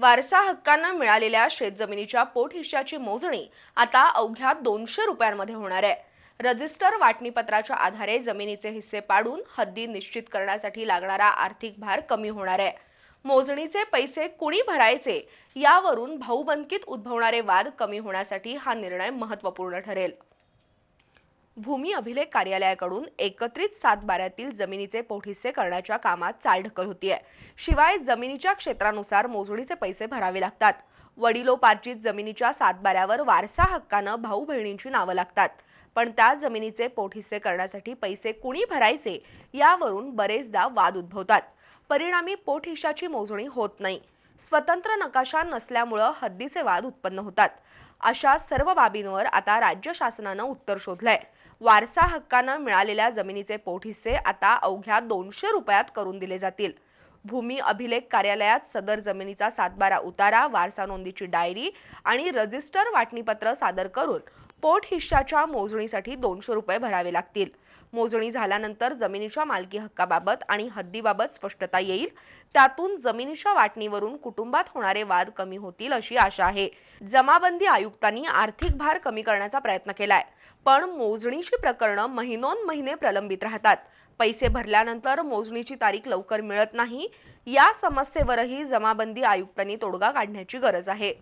वारसा हक्कानं मिळालेल्या शेतजमिनीच्या पोटहिश्श्याची मोजणी आता अवघ्या दोनशे रुपयांमध्ये होणार आहे. रजिस्टर वाटणीपत्राच्या आधारे जमिनीचे हिस्से पाडून हद्दी निश्चित करण्यासाठी लागणारा आर्थिक भार कमी होणार आहे. मोजणीचे पैसे कुणी भरायचे यावरून भाऊबंदकीत उद्भवणारे वाद कमी होण्यासाठी हा निर्णय महत्त्वपूर्ण ठरेल. भूमी अभिलेख कार्यालयाकडून एकत्रित सातबाऱ्यातील जमिनीचे पोटहिस्से करण्याच्या कामात चालढकल होतीये. शिवाय जमिनीच्या क्षेत्रानुसार मोजणीचे पैसे भरावे लागतात. वडिलोपार्जित जमिनीच्या सातबाऱ्यावर वारसा हक्कानं भाऊ बहिणींची नावं लागतात. पण त्या जमिनीचे पोटहिस्से करण्यासाठी पैसे कुणी भरायचे यावरून बरेचदा वाद उद्भवतात. परिणामी पोटहिश्शाची मोजणी होत नाही. स्वतंत्र नकाशा नसल्यामुळं हद्दीचे वाद उत्पन्न होतात. अशा सर्व बाबींवर आता राज्य शासनानं उत्तर शोधलंय. वारसा हक्कानं मिळालेल्या जमिनीचे पोटहिस्से आता अवघ्या दोनशे रुपयात करून दिले जातील. भूमी अभिलेख कार्यालयात सदर जमिनीचा सातबारा उतारा वारसा नोंदीची डायरी आणि रजिस्टर वाटणीपत्र सादर करून पोट हिश्शाच्या मोजणीसाठी दोनशे रुपये भरावे लागतील. मोजणी झाल्यानंतर जमिनीच्या मालकी हक्काबाबत आणि हद्दीबाबत स्पष्टता येईल. त्यातून जमिनीच्या वाटणीवरून कुटुंबात होणारे वाद कमी होतील अशी आशा आहे. जमाबंदी आयुक्तांनी आर्थिक भार कमी करण्याचा प्रयत्न केलाय. पण मोजणीची प्रकरणं महिनोन महिने प्रलंबित राहतात. पैसे भरल्यानंतर मोजणीची तारीख लवकर मिळत नाही. या समस्येवरही जमाबंदी आयुक्तांनी तोडगा काढण्याची गरज आहे.